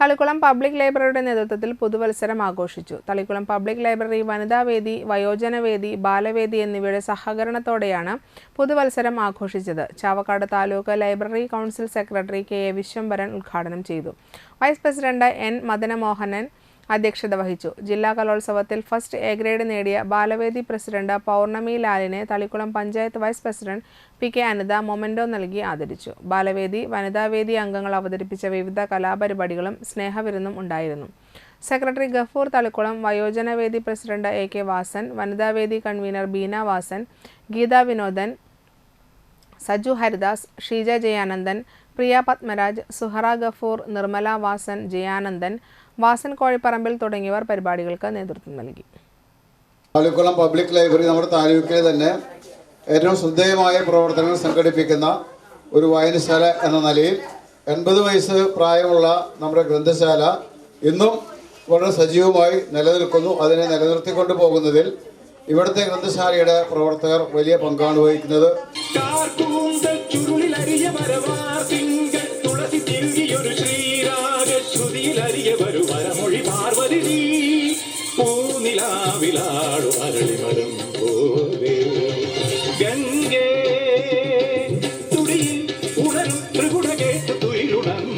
Thalikkulam public ലൈബ്രറിയുടെ നേതൃത്വത്തിൽ പുതുവത്സരം ആഘോഷിച്ചു. തളിക്കുളം പബ്ലിക് ലൈബ്രറി വനിതാവേദി വയോജനവേദി ബാലവേദി എന്നിവയുടെ സഹകരണത്തോടെയാണ് പുതുവത്സരം ആഘോഷിച്ചത്. Chavakkad taluk library council secretary K A Viswambharan ഉദ്ഘാടനം ചെയ്തു. വൈസ് പ്രസിഡന്റ് എൻ മദനമോഹനൻ അധ്യക്ഷത വഹിച്ചു. ജില്ലാ കലോത്സവത്തിൽ ഫസ്റ്റ് എ ഗ്രേഡ് നേടിയ ബാലവേദി president Pournami ലാലിനെ Thalikkulam panchayat vice president P K Anitha memento നൽകി ആദരിച്ചു. ബാലവേദി വനിതാവേദി അംഗങ്ങൾ അവതരിപ്പിച്ച വിവിധ കലാപരിപാടികളും സ്നേഹവിരുന്നും ഉണ്ടായിരുന്നു. സെക്രട്ടറി ഗഫൂർ തളിക്കുളം വയോജനവേദി പ്രസിഡന്റ് എ കെ വാസൻ വനിതാവേദി കൺവീനർ ബീന വാസൻ ഗീതാ വിനോദൻ സജു ഹരിദാസ് ഷീജ ജയാനന്ദൻ പ്രിയ പത്മരാജ് സുഹറ ഗഫൂർ നിർമ്മല വാസൻ ജയാനന്ദൻ വാസൻ കോഴിപ്പറമ്പിൽ തുടങ്ങിയവർ പരിപാടികൾക്ക് നേതൃത്വം നൽകി. താലൂക്കുളം പബ്ലിക് ലൈബ്രറി നമ്മുടെ താലൂക്കിലെ തന്നെ ഏറ്റവും ശ്രദ്ധേയമായ പ്രവർത്തനങ്ങൾ സംഘടിപ്പിക്കുന്ന ഒരു വായനശാല എന്ന നിലയിൽ എൺപത് വയസ്സ് പ്രായമുള്ള നമ്മുടെ ഗ്രന്ഥശാല ഇന്നും വളരെ സജീവമായി നിലനിൽക്കുന്നു. അതിനെ നിലനിർത്തിക്കൊണ്ടു പോകുന്നതിൽ ഇവിടുത്തെ ഗ്രന്ഥശാലയുടെ പ്രവർത്തകർ വലിയ പങ്കാണ് വഹിക്കുന്നത്. ശ്രുതിയിൽ അരികെ വരു വരമൊഴി പാർവതി നീ. പൂനിലാവിലാടു അരളിമരം പോ.